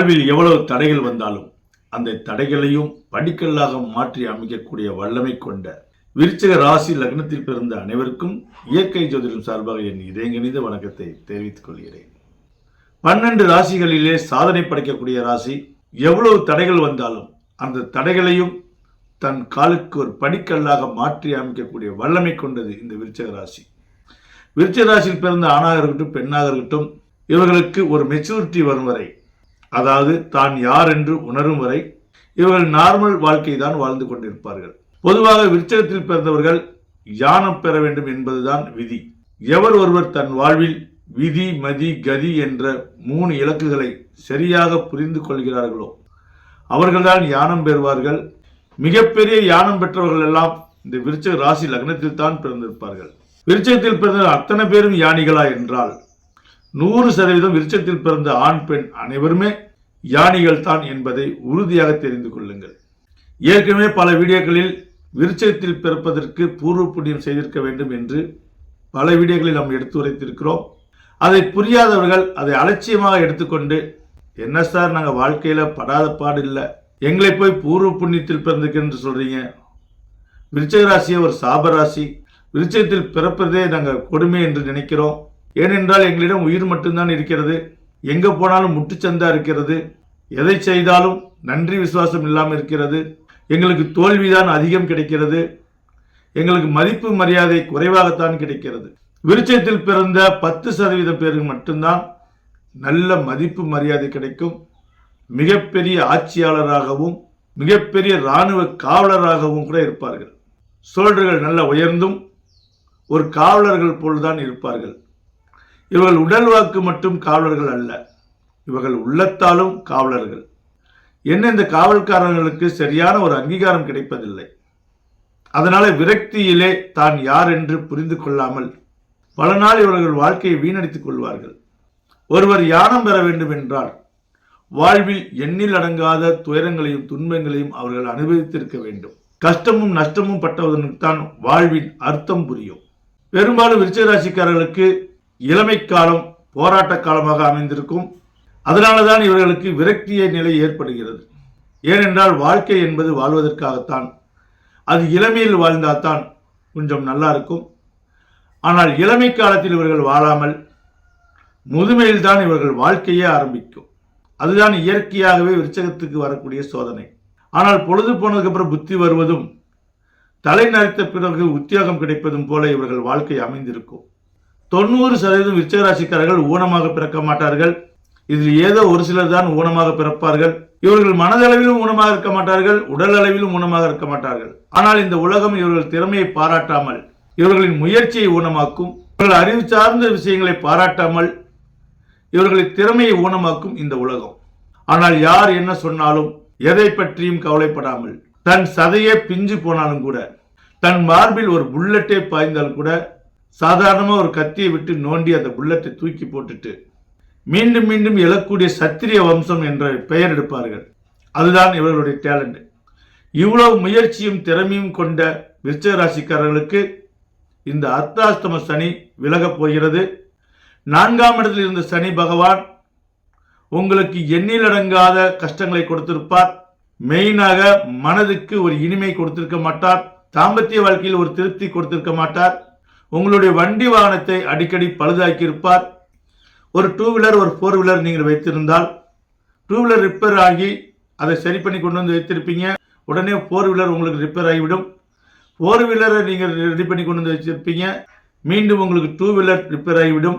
வாழ்வில் எவ்வளவு தடைகள் வந்தாலும் அந்த தடைகளையும் படிக்கல்லாக மாற்றி அமைக்கக்கூடிய வல்லமை கொண்ட விருச்சக ராசி லக்னத்தில் பிறந்த அனைவருக்கும் இயற்கை ஜோதிடம் சார்பாக என் இதயங்கணித வணக்கத்தை தெரிவித்துக் கொள்கிறேன். பன்னெண்டு ராசிகளிலே சாதனை படைக்கக்கூடிய ராசி எவ்வளவு தடைகள் வந்தாலும் அந்த தடைகளையும் தன் காலுக்கு ஒரு படிக்கல்லாக மாற்றி அமைக்கக்கூடிய வல்லமை கொண்டது இந்த விருச்சக ராசி. விருச்சக ராசியில் பிறந்த ஆணாக இருக்கட்டும் பெண்ணாக இருக்கட்டும் இவர்களுக்கு ஒரு மெச்சூரிட்டி வரும் வரை அதாவது தான் யார் என்று உணரும் வரை இவர்கள் நார்மல் வாழ்க்கை தான் வாழ்ந்து கொண்டிருப்பார்கள். பொதுவாக விருச்சகத்தில் பிறந்தவர்கள் யானம் பெற வேண்டும் என்பதுதான் விதி. எவர் ஒருவர் தன் வாழ்வில் விதி மதி கதி என்ற மூணு இலக்குகளை சரியாக புரிந்து கொள்கிறார்களோ அவர்கள்தான் யானம் பெறுவார்கள். மிகப்பெரிய யானம் பெற்றவர்கள் எல்லாம் இந்த விருச்சக ராசி லக்னத்தில் தான் பிறந்திருப்பார்கள். விருச்சகத்தில் பிறந்த அத்தனை பேரும் யானிகளா என்றால் நூறு சதவீதம் விருச்சத்தில் பிறந்த ஆண் பெண் அனைவருமே யானிகள் தான் என்பதை உறுதியாக தெரிந்து கொள்ளுங்கள். ஏற்கனவே பல வீடியோக்களில் விருச்சகத்தில் பிறப்பதற்கு பூர்வ புண்ணியம் செய்திருக்க வேண்டும் என்று பல வீடியோக்களில் நாம் எடுத்து உரைத்திருக்கிறோம். அதை புரியாதவர்கள் அதை அலட்சியமாக எடுத்துக்கொண்டு என்ன சார் நாங்கள் வாழ்க்கையில் படாத பாடு இல்லை. எங்களை போய் பூர்வ புண்ணியத்தில் பிறந்திருக்கு என்று சொல்றீங்க. விருச்சக ராசியை ஒரு சாபராசி விருச்சயத்தில் விருச்சகத்தில் பிறப்பதே நாங்கள் கொடுமை என்று நினைக்கிறோம். ஏனென்றால் எங்களிடம் உயிர் மட்டும்தான் இருக்கிறது. எங்கே போனாலும் முட்டுச்சந்தா இருக்கிறது. எதை செய்தாலும் நன்றி விசுவாசம் இல்லாமல் இருக்கிறது. எங்களுக்கு தோல்விதான் அதிகம் கிடைக்கிறது. எங்களுக்கு மதிப்பு மரியாதை குறைவாகத்தான் கிடைக்கிறது. விருச்சயத்தில் பிறந்த பத்து சதவீதம் பேருக்கு மட்டும்தான் நல்ல மதிப்பு மரியாதை கிடைக்கும். மிகப்பெரிய ஆட்சியாளராகவும் மிகப்பெரிய இராணுவ காவலராகவும் கூட இருப்பார்கள். சோழர்கள் நல்ல உயர்ந்தும் ஒரு காவலர்கள் போல்தான் இருப்பார்கள். இவர்கள் உடல் வாக்கு மட்டும் காவலர்கள் அல்ல. இவர்கள் உள்ளத்தாலும் காவலர்கள். என்ன இந்த காவல்காரர்களுக்கு சரியான ஒரு அங்கீகாரம் கிடைப்பதில்லை. அதனால விரக்தியிலே தான் யார் என்று புரிந்து கொள்ளாமல் பல நாள் இவர்கள் வாழ்க்கையை வீணடித்துக் கொள்வார்கள். ஒருவர் யானம் பெற வேண்டும் என்றால் வாழ்வில் எண்ணில் அடங்காத துயரங்களையும் துன்பங்களையும் அவர்கள் அனுபவித்திருக்க வேண்டும். கஷ்டமும் நஷ்டமும் பட்டவதற்குத்தான் வாழ்வின் அர்த்தம் புரியும். பெரும்பாலும் விருச்சிக ராசிக்காரர்களுக்கு இளமை காலம் போராட்ட காலமாக அமைந்திருக்கும். அதனாலதான் இவர்களுக்கு விரக்திய நிலை ஏற்படுகிறது. ஏனென்றால் வாழ்க்கை என்பது வாழ்வதற்காகத்தான். அது இளமையில் வாழ்ந்தால்தான் கொஞ்சம் நல்லா இருக்கும் ஆனால் இளமை காலத்தில் இவர்கள் வாழாமல் முதுமையில் தான் இவர்கள் வாழ்க்கையே ஆரம்பிக்கும். அதுதான் இயற்கையாகவே விருச்சகத்துக்கு வரக்கூடிய சோதனை. ஆனால் பொழுது போனதுக்கு அப்புறம் புத்தி வருவதும் தலை நரைத்த பிறகு உத்தியோகம் கிடைப்பதும் போல இவர்கள் வாழ்க்கை அமைந்திருக்கும். தொண்ணூறு சதவீதம் விருச்சகராசிக்காரர்கள் ஊனமாக பிறக்க மாட்டார்கள். இதில் ஏதோ ஒரு சிலர் தான் ஊனமாக பிறப்பார்கள். இவர்கள் மனதளவிலும் ஊனமாக இருக்க மாட்டார்கள் உடல் அளவிலும் ஊனமாக இருக்க மாட்டார்கள். ஆனால் இந்த உலகம் இவர்கள் திறமையை பாராட்டாமல் இவர்களின் முயற்சியை ஊனமாக்கும் இவர்கள் அறிவு சார்ந்த விஷயங்களை பாராட்டாமல் இவர்களின் திறமையை ஊனமாக்கும் இந்த உலகம். ஆனால் யார் என்ன சொன்னாலும் எதை பற்றியும் கவலைப்படாமல் தன் சதையே பிஞ்சு போனாலும் கூட தன் மார்பில் ஒரு புல்லட்டே பாய்ந்தால் கூட சாதாரணமாக ஒரு கத்தியை விட்டு நோண்டி அந்த புல்லட்டை தூக்கி போட்டுட்டு மீண்டும் மீண்டும் எழக்கூடிய சத்திரிய வம்சம் என்ற பெயர் எடுப்பார்கள். அதுதான் இவர்களுடைய டேலண்ட் இவ்வளவு முயற்சியும் திறமையும் கொண்ட விருச்சக ராசிக்காரர்களுக்கு இந்த அர்த்தாஸ்தம சனி விலகப் போகிறது. நான்காம் இடத்தில் இருந்த சனி பகவான் உங்களுக்கு எண்ணிலடங்காத கஷ்டங்களை கொடுத்திருப்பார். மெயினாக மனதுக்கு ஒரு இனிமை கொடுத்திருக்க மாட்டார். தாம்பத்திய வாழ்க்கையில் ஒரு திருப்தி கொடுத்திருக்க மாட்டார். உங்களுடைய வண்டி வாகனத்தை அடிக்கடி பழுதாக்கி இருப்பார் ஒரு டூ வீலர் ஒரு ஃபோர் வீலர் நீங்கள் வைத்திருந்தால் டூ வீலர் ரிப்பேர் ஆகி அதை சரி பண்ணி கொண்டு வந்து வைத்திருப்பீங்க. உடனே ஃபோர் வீலர் உங்களுக்கு ரிப்பேர் ஆகிவிடும். ஃபோர் வீலரை நீங்கள் ரெடி பண்ணி கொண்டு வந்து வச்சுருப்பீங்க மீண்டும் உங்களுக்கு டூ வீலர் ரிப்பேர் ஆகிவிடும்.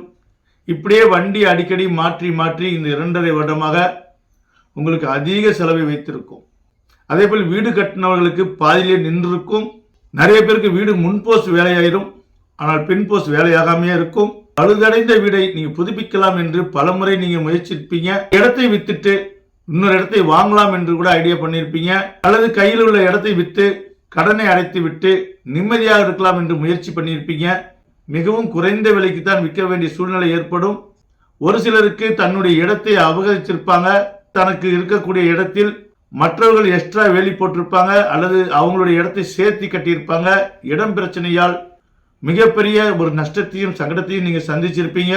இப்படியே வண்டி அடிக்கடி மாற்றி மாற்றி இந்த இரண்டரை வருடமாக உங்களுக்கு அதிக செலவை வைத்திருக்கும். அதே போல் வீடு கட்டினவர்களுக்கு பாதியிலே நின்றிருக்கும். நிறைய பேருக்கு வீடு முன்போஸ் வேலையாயிரும். ஆனால் பின் போஸ்ட் வேலையாகாமையே இருக்கும். பழுதடைந்த வீடை நீங்க புதுப்பிக்கலாம் என்று பலமுறை நீங்க முயற்சிப்பீங்க. இடத்தை வித்துட்டு இன்னொரு இடத்தை வாங்கலாம் என்று கூட ஐடியா பண்ணியிருப்பீங்க. அல்லது கையில் உள்ள இடத்தை விற்று கடனை அடைத்து விட்டு நிம்மதியாக இருக்கலாம் என்று முயற்சி பண்ணியிருப்பீங்க. மிகவும் குறைந்த விலைக்கு தான் விற்க வேண்டிய சூழ்நிலை ஏற்படும். ஒரு சிலருக்கு தன்னுடைய இடத்தை அபகரிச்சிருப்பாங்க. தனக்கு இருக்கக்கூடிய இடத்தில் மற்றவர்கள் எக்ஸ்ட்ரா வேலி போட்டிருப்பாங்க. அல்லது அவங்களுடைய இடத்தை சேர்த்து கட்டியிருப்பாங்க. இடம் பிரச்சனையால் மிகப்பெரிய ஒரு நஷ்டத்தையும் சங்கடத்தையும் நீங்கள் சந்திச்சிருப்பீங்க.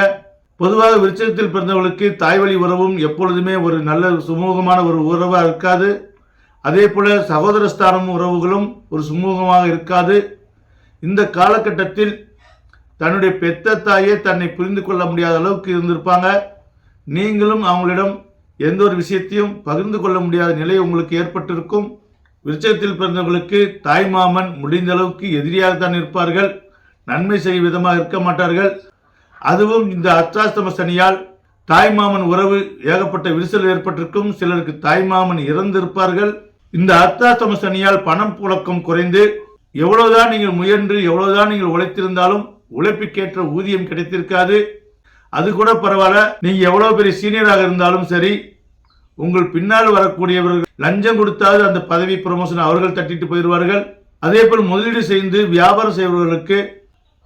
பொதுவாக விருச்சகத்தில் பிறந்தவர்களுக்கு தாய்வழி உறவும் எப்பொழுதுமே ஒரு நல்ல சுமூகமான ஒரு உறவாக இருக்காது. அதே போல சகோதரஸ்தானம் உறவுகளும் ஒரு சுமூகமாக இருக்காது. இந்த காலகட்டத்தில் தன்னுடைய பெத்த தாயே தன்னை புரிந்து கொள்ள முடியாத அளவுக்கு இருந்திருப்பாங்க. நீங்களும் அவங்களிடம் எந்த ஒரு விஷயத்தையும் பகிர்ந்து கொள்ள முடியாத நிலை உங்களுக்கு ஏற்பட்டிருக்கும். விருச்சகத்தில் பிறந்தவர்களுக்கு தாய்மாமன் முடிந்த அளவுக்கு எதிரியாக தான் இருப்பார்கள். நன்மை செய்யும் விதமாக இருக்க மாட்டார்கள். அதுவும் இந்த அர்த்தாஷ்டம சனியால் தாய்மாமன் உறவு ஏகப்பட்ட விரிசல் ஏற்பட்டிருக்கும். சிலருக்கு தாய்மாமன் இறந்திருப்பார்கள். இந்த அர்த்தாஷ்டம சனியால் பணம் புழக்கம் குறைந்து எவ்வளவுதான் நீங்கள் முயன்று எவ்வளவுதான் நீங்கள் உழைத்திருந்தாலும் உழைப்புக்கேற்ற ஊதியம் கிடைத்திருக்காது. அது கூட பரவாயில்ல நீங்க எவ்வளவு பெரிய சீனியராக இருந்தாலும் சரி உங்கள் பின்னால் வரக்கூடியவர்கள் லஞ்சம் கொடுத்தாவது அந்த பதவி ப்ரமோஷன் அவர்கள் தட்டிட்டு போயிடுவார்கள். அதே போல் முதலீடு செய்து வியாபாரம் செய்பவர்களுக்கு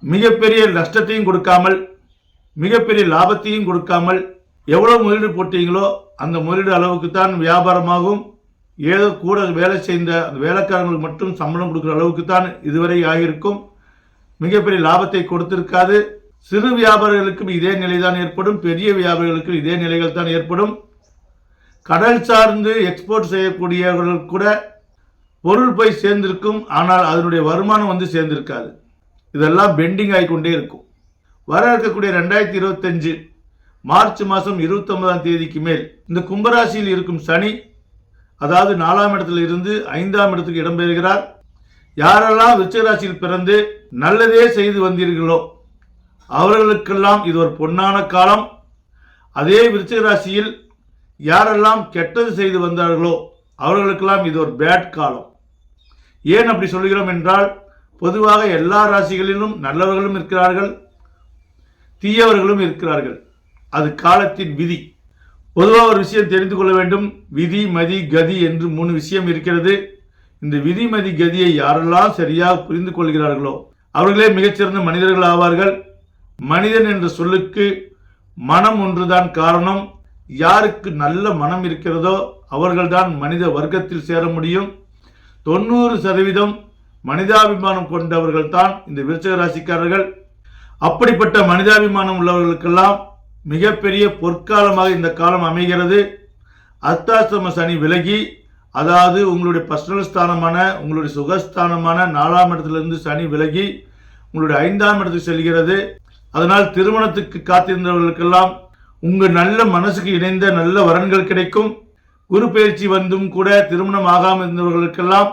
மிகப்பெரிய நஷ்டத்தையும் கொடுக்காமல் மிகப்பெரிய லாபத்தையும் கொடுக்காமல் எவ்வளவு முதலீடு போட்டீங்களோ அந்த முதலீடு அளவுக்கு தான் வியாபாரமாகும். ஏதோ கூட வேலை செய்த அந்த வேலைக்காரங்களுக்கு மட்டும் சம்பளம் கொடுக்குற அளவுக்கு தான் இதுவரை ஆகியிருக்கும். மிகப்பெரிய லாபத்தை கொடுத்திருக்காது. சிறு வியாபாரிகளுக்கும் இதே நிலை தான் ஏற்படும். பெரிய வியாபாரிகளுக்கும் இதே நிலைகள் தான் ஏற்படும். கடல் சார்ந்து எக்ஸ்போர்ட் செய்யக்கூடியவர்கள் கூட பொருள் போய் சேர்ந்திருக்கும். ஆனால் அதனுடைய வருமானம் வந்து சேர்ந்திருக்காது. இதெல்லாம் பெண்டிங் ஆகிக்கொண்டே இருக்கும். வர இருக்கக்கூடிய ரெண்டாயிரத்தி இருபத்தஞ்சு மார்ச் மாதம் இருபத்தொன்பதாம் தேதிக்கு மேல் இந்த கும்பராசியில் இருக்கும் சனி அதாவது நாலாம் இடத்துல இருந்து ஐந்தாம் இடத்துக்கு இடம்பெறுகிறார் யாரெல்லாம் ராசியில் பிறந்து நல்லதே செய்து வந்தீர்களோ அவர்களுக்கெல்லாம் இது ஒரு பொன்னான காலம். அதே விருச்சிக ராசியில் யாரெல்லாம் கெட்டது செய்து வந்தார்களோ அவர்களுக்கெல்லாம் இது ஒரு பேட் காலம். ஏன் அப்படி சொல்கிறோம் என்றால் பொதுவாக எல்லா ராசிகளிலும் நல்லவர்களும் இருக்கிறார்கள் தீயவர்களும் இருக்கிறார்கள். அது காலத்தின் விதி. பொதுவாக ஒரு விஷயம் தெரிந்து கொள்ள வேண்டும். விதி மதி கதி என்று மூணு விஷயம் இருக்கிறது. இந்த விதி மதி கதியை யாரெல்லாம் சரியாக புரிந்து கொள்கிறார்களோ அவர்களே மிகச்சிறந்த மனிதர்கள் ஆவார்கள். மனிதன் என்ற சொல்லுக்கு மனம் ஒன்றுதான் காரணம். யாருக்கு நல்ல மனம் இருக்கிறதோ அவர்கள்தான் மனித வர்க்கத்தில் சேர முடியும். தொண்ணூறு சதவீதம் மனிதாபிமானம் கொண்டவர்கள் தான் இந்த விருச்சக ராசிக்காரர்கள். அப்படிப்பட்ட மனிதாபிமானம் உள்ளவர்களுக்கெல்லாம் மிகப்பெரிய பொற்காலமாக இந்த காலம் அமைகிறது. அர்த்தாசிரம சனி விலகி அதாவது உங்களுடைய பர்சனல் ஸ்தானமான உங்களுடைய சுகஸ்தானமான நாலாம் இடத்திலிருந்து சனி விலகி உங்களுடைய ஐந்தாம் இடத்துக்கு செல்கிறது. அதனால் திருமணத்துக்கு காத்திருந்தவர்களுக்கெல்லாம் உங்கள் நல்ல மனசுக்கு இணைந்த நல்ல வரன்கள் கிடைக்கும். குரு பயிற்சி வந்தும் கூட திருமணம் ஆகாமல் இருந்தவர்களுக்கெல்லாம்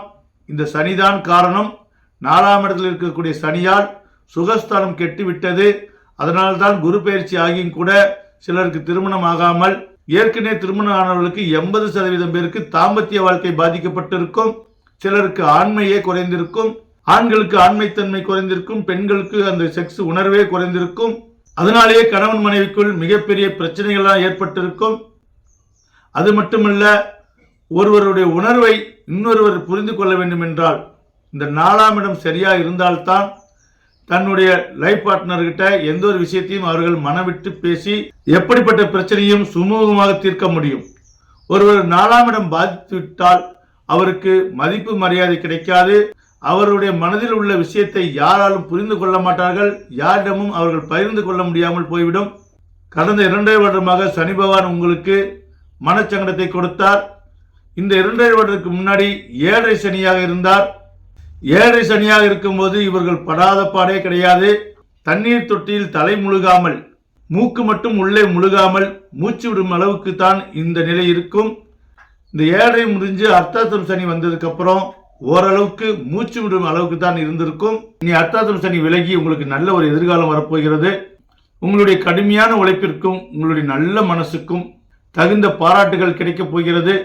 இந்த சனிதான் காரணம். நாலாம் இடத்தில் இருக்கக்கூடிய சனியால் சுகஸ்தானம் கெட்டுவிட்டது. அதனால்தான் குரு பயிற்சி ஆகியும் கூட சிலருக்கு திருமணம் ஆகாமல் ஏற்கனவே திருமணம் ஆனவர்களுக்கு எண்பது சதவீதம் பேருக்கு தாம்பத்திய வாழ்க்கை பாதிக்கப்பட்டிருக்கும். சிலருக்கு ஆண்மையே குறைந்திருக்கும். ஆண்களுக்கு ஆண்மைத்தன்மை குறைந்திருக்கும். பெண்களுக்கு அந்த செக்ஸ் உணர்வே குறைந்திருக்கும். அதனாலேயே கணவன் மனைவிக்குள் மிகப்பெரிய பிரச்சனைகள்லாம் ஏற்பட்டிருக்கும். அது மட்டுமல்ல ஒருவருடைய உணர்வை இன்னொருவர் புரிந்து கொள்ள வேண்டும் என்றால் இந்த நாலாம் இடம் சரியாக இருந்தால்தான் தன்னுடைய லைஃப் பார்ட்னர்கிட்ட எந்த ஒரு விஷயத்தையும் அவர்கள் மனவிட்டு பேசி எப்படிப்பட்ட பிரச்சனையும் சுமூகமாக தீர்க்க முடியும். ஒருவர் நாலாம் இடம் பாதித்து விட்டால் அவருக்கு மதிப்பு மரியாதை கிடைக்காது. அவருடைய மனதில் உள்ள விஷயத்தை யாராலும் புரிந்து கொள்ள மாட்டார்கள். யாரிடமும் அவர்கள் பகிர்ந்து கொள்ள முடியாமல் போய்விடும். கடந்த இரண்டரை வருடமாக சனி பகவான் உங்களுக்கு மனச்சங்கடத்தை கொடுத்தார். இந்த இரண்டரை வருடத்துக்கு முன்னாடி ஏழரை சனியாக இருந்தார். ஏழரை சனியாக இருக்கும்போது இவர்கள் படாத பாடே கிடையாது. தண்ணீர் தொட்டியில் தலை முழுகாமல் மூக்கு மட்டும் உள்ளே முழுகாமல் மூச்சு விடும் அளவுக்கு தான் இந்த நிலை இருக்கும். இந்த ஏழரை முடிஞ்சு அர்த்தாத்தம் சனி வந்ததுக்கப்புறம் ஓரளவுக்கு மூச்சு விடும் அளவுக்கு தான் இருந்திருக்கும். இனி அர்த்தாத்தம் சனி விலகி உங்களுக்கு நல்ல ஒரு எதிர்காலம் வரப்போகிறது. உங்களுடைய கடுமையான உழைப்பிற்கும் உங்களுடைய நல்ல மனசுக்கும் தகுந்த பாராட்டுகள் கிடைக்கப் போகிறது.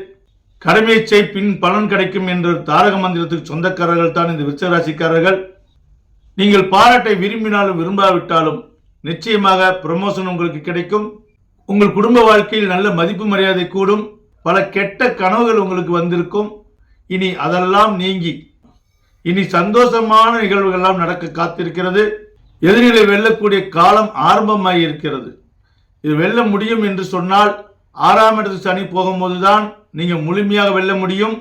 கடமைச்சை பின் பலன் கிடைக்கும் என்ற தாரக மந்திரத்துக்கு சொந்தக்காரர்கள் தான் இந்த விருச்சராசிக்காரர்கள். நீங்கள் பாராட்டை விரும்பினாலும் விரும்பாவிட்டாலும் நிச்சயமாக ப்ரமோஷன் உங்களுக்கு கிடைக்கும். உங்கள் குடும்ப வாழ்க்கையில் நல்ல மதிப்பு மரியாதை கூடும். பல கெட்ட கனவுகள் உங்களுக்கு வந்திருக்கும். இனி அதெல்லாம் நீங்கி இனி சந்தோஷமான நிகழ்வுகள்லாம் நடக்க காத்திருக்கிறது. எதிரிகளை வெல்லக்கூடிய காலம் ஆரம்பமாகி இருக்கிறது இது வெல்ல முடியும் என்று சொன்னால் ஆறாம் இடத்து சனி போகும்போது தான் நீங்கள் முழுமையாக வெல்ல முடியும்.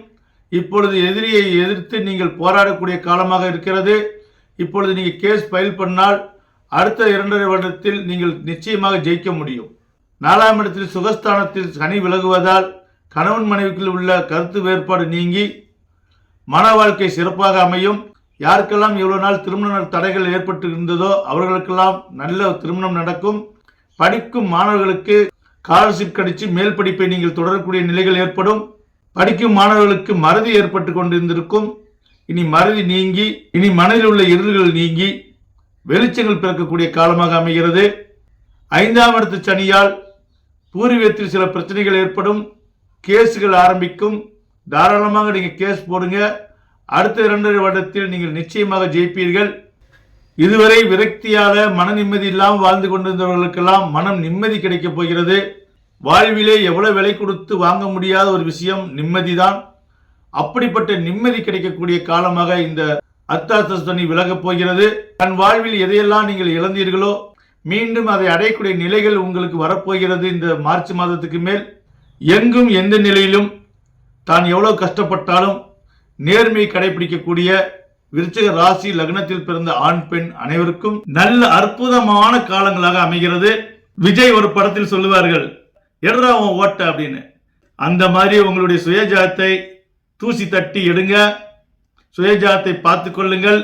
இப்பொழுது எதிரியை எதிர்த்து நீங்கள் போராடக்கூடிய காலமாக இருக்கிறது. இப்பொழுது நீங்கள் கேஸ் ஃபைல் பண்ணால் அடுத்த இரண்டரை வருடத்தில் நீங்கள் நிச்சயமாக ஜெயிக்க முடியும். நாலாம் இடத்தில் சுகஸ்தானத்தில் சனி விலகுவதால் கணவன் மனைவிக்குள் உள்ள கருத்து வேறுபாடு நீங்கி மன வாழ்க்கை சிறப்பாக அமையும். யாருக்கெல்லாம் இவ்வளவு நாள் திருமண தடைகள் ஏற்பட்டு இருந்ததோ அவர்களுக்கெல்லாம் நல்ல திருமணம் நடக்கும். படிக்கும் மாணவர்களுக்கு ஸ்காலர்ஷிப் கிடைச்சி மேல் படிப்பை நீங்கள் தொடரக்கூடிய நிலைகள் ஏற்படும். படிக்கும் மாணவர்களுக்கு மறதி ஏற்பட்டு கொண்டிருந்திருக்கும். இனி மறதி நீங்கி இனி மனதில் உள்ள இருள்கள் நீங்கி வெளிச்சங்கள் பிறக்கக்கூடிய காலமாக அமைகிறது. ஐந்தாம் இடத்து சனியால் பூர்வீகத்தில் சில பிரச்சனைகள் ஏற்படும். கேஸுகள் ஆரம்பிக்கும். தாராளமாக நீங்கள் கேஸ் போடுங்க. அடுத்த இரண்டரை வருடத்தில் நீங்கள் நிச்சயமாக ஜெயிப்பீர்கள். இதுவரை விரக்தியால மன நிம்மதி இல்லாமல் வாழ்ந்து கொண்டிருந்தவர்களுக்கெல்லாம் மனம் நிம்மதி கிடைக்கப் போகிறது. வாழ்விலே எவ்வளவு விலை கொடுத்து வாங்க முடியாத ஒரு விஷயம் நிம்மதிதான். அப்படிப்பட்ட நிம்மதி கிடைக்கக்கூடிய காலமாக இந்த அர்த்தாத்தனி விலகப் போகிறது. தன் வாழ்வில் எதையெல்லாம் நீங்கள் இழந்தீர்களோ மீண்டும் அதை அடையக்கூடிய நிலைகள் உங்களுக்கு வரப்போகிறது இந்த மார்ச் மாதத்துக்கு மேல். எங்கும் எந்த நிலையிலும் தான் எவ்வளவு கஷ்டப்பட்டாலும் நேர்மையை கடைபிடிக்கக்கூடிய விருச்சிக ராசி லக்னத்தில் பிறந்த ஆண் பெண் அனைவருக்கும் நல்ல அற்புதமான காலங்களாக அமைகிறது. விஜய் ஒரு படத்தில் சொல்லுவார்கள் எடுறா உன் ஓட்ட அப்படின்னு. அந்த மாதிரி உங்களுடைய சுயஜாத்தை தூசி தட்டி எடுங்க. சுயஜாத்தை பார்த்து கொள்ளுங்கள்.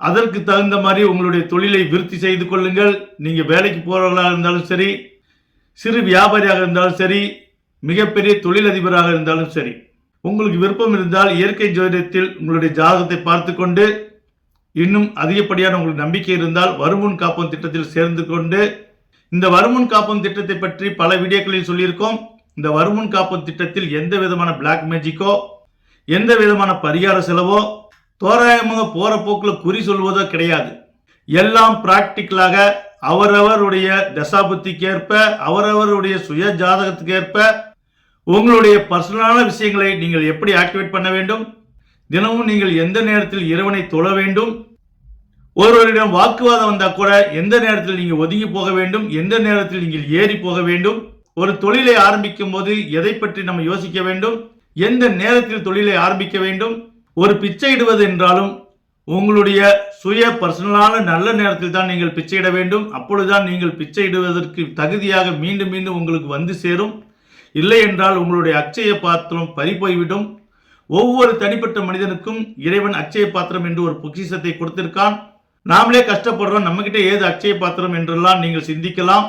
அதற்கு தகுந்த மாதிரி உங்களுடைய தொழிலை விருத்தி செய்து கொள்ளுங்கள். நீங்கள் வேலைக்கு போகிறவர்களாக இருந்தாலும் சரி சிறு வியாபாரியாக இருந்தாலும் சரி மிகப்பெரிய தொழிலதிபராக இருந்தாலும் சரி. உங்களுக்கு விருப்பம் இருந்தால் இயற்கை ஜோதிடத்தில் உங்களுடைய ஜாதகத்தை பார்த்து கொண்டு இன்னும் அதிகப்படியான உங்களுக்கு நம்பிக்கை இருந்தால் வருமுன் காப்போம் திட்டத்தில் சேர்ந்து கொண்டு இந்த வருமுன் காப்போம் திட்டத்தை பற்றி பல வீடியோக்களில் சொல்லியிருக்கோம். இந்த வருமுன் காப்போம் திட்டத்தில் எந்த விதமான பிளாக் மேஜிக்கோ எந்த விதமான பரிகார செலவோ தோராயமாக போகிற போக்கில் குறி சொல்வதோ கிடையாது. எல்லாம் பிராக்டிக்கலாக அவரவருடைய தசாபுத்திக்கேற்ப அவரவருடைய சுய ஜாதகத்துக்கேற்ப உங்களுடைய பர்சனலான விஷயங்களை நீங்கள் எப்படி ஆக்டிவேட் பண்ண வேண்டும்? தினமும் நீங்கள் எந்த நேரத்தில் இறைவனை தொழ வேண்டும்? ஒருவரிடம் வாக்குவாதம் வந்தால் கூட எந்த நேரத்தில் நீங்கள் ஒதுங்கி போக வேண்டும்? எந்த நேரத்தில் நீங்கள் ஏறி போக வேண்டும்? ஒரு தொழிலை ஆரம்பிக்கும் போது எதை பற்றி நம்ம யோசிக்க வேண்டும்? எந்த நேரத்தில் தொழிலை ஆரம்பிக்க வேண்டும்? ஒரு பிச்சை இடுவது என்றாலும் உங்களுடைய சுய பர்சனலான நல்ல நேரத்தில் தான் நீங்கள் பிச்சையிட வேண்டும். அப்பொழுதுதான் நீங்கள் பிச்சை இடுவதற்கு தகுதியாக மீண்டும் மீண்டும் உங்களுக்கு வந்து சேரும். இல்லை என்றால் உங்களுடைய அச்சய பாத்திரம் பறிப்போய்விடும் ஒவ்வொரு தனிப்பட்ட மனிதனுக்கும் இறைவன் அச்சய பாத்திரம் என்று ஒரு பொக்கிஷத்தை கொடுத்திருக்கான். நாமளே கஷ்டப்படுறோம் நம்மகிட்ட ஏது அச்சய பாத்திரம் என்றெல்லாம் நீங்கள் சிந்திக்கலாம்.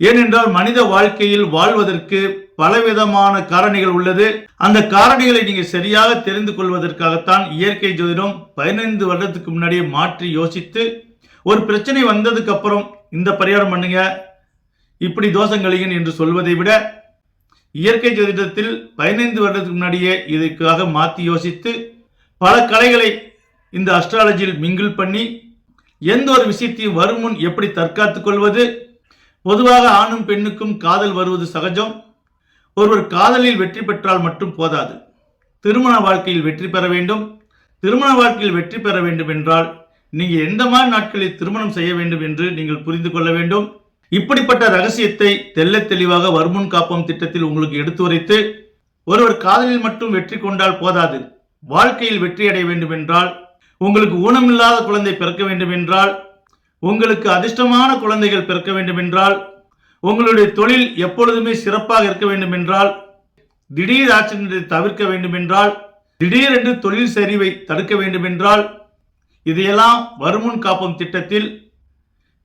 ஏனென்றால் மனித வாழ்க்கையில் வாழ்வதற்கு பலவிதமான காரணிகள் உள்ளது. அந்த காரணிகளை நீங்கள் சரியாக தெரிந்து கொள்வதற்காகத்தான் இயற்கை ஜோதிடம் பதினைந்து வருடத்துக்கு முன்னாடியே மாற்றி யோசித்து ஒரு பிரச்சனை வந்ததுக்கு அப்புறம் இந்த பரிகாரம் பண்ணுங்க இப்படி தோஷம் தோஷங்களையும் என்று சொல்வதை விட இயற்கை ஜோதிடத்தில் பதினைந்து வருடத்துக்கு முன்னாடியே இதற்காக மாற்றி யோசித்து பல கலைகளை இந்த அஸ்ட்ராலஜியில் மிங்கிள் பண்ணி எந்த ஒரு விஷயத்தையும் வரும் முன் எப்படி தற்காத்து கொள்வது? பொதுவாக ஆணும் பெண்ணுக்கும் காதல் வருவது சகஜம். ஒருவர் காதலில் வெற்றி பெற்றால் மட்டும் போதாது. திருமண வாழ்க்கையில் வெற்றி பெற வேண்டும். திருமண வாழ்க்கையில் வெற்றி பெற வேண்டும் என்றால் நீங்கள் எந்த மாதிரி நாட்களில் திருமணம் செய்ய வேண்டும் என்று நீங்கள் புரிந்து கொள்ள வேண்டும். இப்படிப்பட்ட ரகசியத்தை தெல்ல தெளிவாக வருமுன் காப்பம் திட்டத்தில் உங்களுக்கு எடுத்து உரைத்து ஒருவர் காதலில் மட்டும் வெற்றி கொண்டால் போதாது வாழ்க்கையில் வெற்றி அடைய வேண்டும் என்றால் உங்களுக்கு ஊனமில்லாத குழந்தை பிறக்க வேண்டும் என்றால் உங்களுக்கு அதிர்ஷ்டமான குழந்தைகள் பிறக்க வேண்டும் என்றால் உங்களுடைய தொழில் எப்பொழுதுமே சிறப்பாக இருக்க வேண்டும் என்றால் திடீர் ஆச்சரியத்தை தவிர்க்க வேண்டும் என்றால் திடீரென்று தொழில் சரிவை தடுக்க வேண்டும் என்றால் இதையெல்லாம் வருமுன் காப்போம் திட்டத்தில்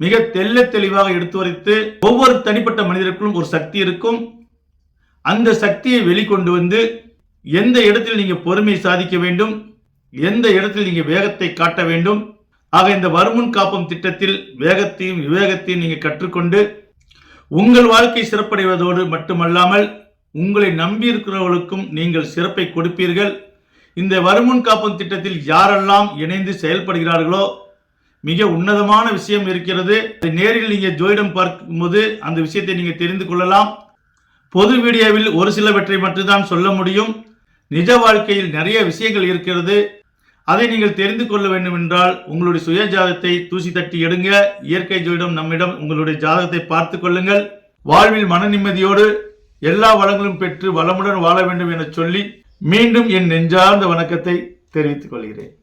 மிக தெல்ல தெளிவாக எடுத்து வரைத்து ஒவ்வொரு தனிப்பட்ட மனிதருக்கும் ஒரு சக்தி இருக்கும். அந்த சக்தியை வெளிக்கொண்டு வந்து எந்த இடத்தில் நீங்க பொறுமை சாதிக்க வேண்டும் எந்த இடத்தில் நீங்க வேகத்தை காட்ட வேண்டும் ஆக இந்த வருமுன் காப்பம் திட்டத்தில் வேகத்தையும் விவேகத்தையும் நீங்க கற்றுக்கொண்டு உங்கள் வாழ்க்கை சிறப்படைவதோடு மட்டுமல்லாமல் உங்களை நம்பியிருக்கிறவர்களுக்கும் நீங்கள் சிறப்பை கொடுப்பீர்கள். இந்த வருமுன் காப்பம் திட்டத்தில் யாரெல்லாம் இணைந்து செயல்படுகிறார்களோ மிக உன்னதமான விஷயம் இருக்கிறது. அதை நேரில் நீங்க ஜோயிடம் பார்க்கும்போது அந்த விஷயத்தை நீங்க தெரிந்து கொள்ளலாம். பொது வீடியோவில் ஒரு சிலவற்றை மட்டும்தான் சொல்ல முடியும். நிஜ வாழ்க்கையில் நிறைய விஷயங்கள் இருக்கிறது. அதை நீங்கள் தெரிந்து கொள்ள வேண்டும் என்றால் உங்களுடைய சுய ஜாதகத்தை தூசி தட்டி எடுங்க. இயற்கை ஜோதிடம் நம்மிடம் உங்களுடைய ஜாதகத்தை பார்த்து கொள்ளுங்கள். வாழ்வில் மன நிம்மதியோடு எல்லா வளங்களும் பெற்று வளமுடன் வாழ வேண்டும் என சொல்லி மீண்டும் என் நெஞ்சார்ந்த வணக்கத்தை தெரிவித்துக் கொள்கிறேன்.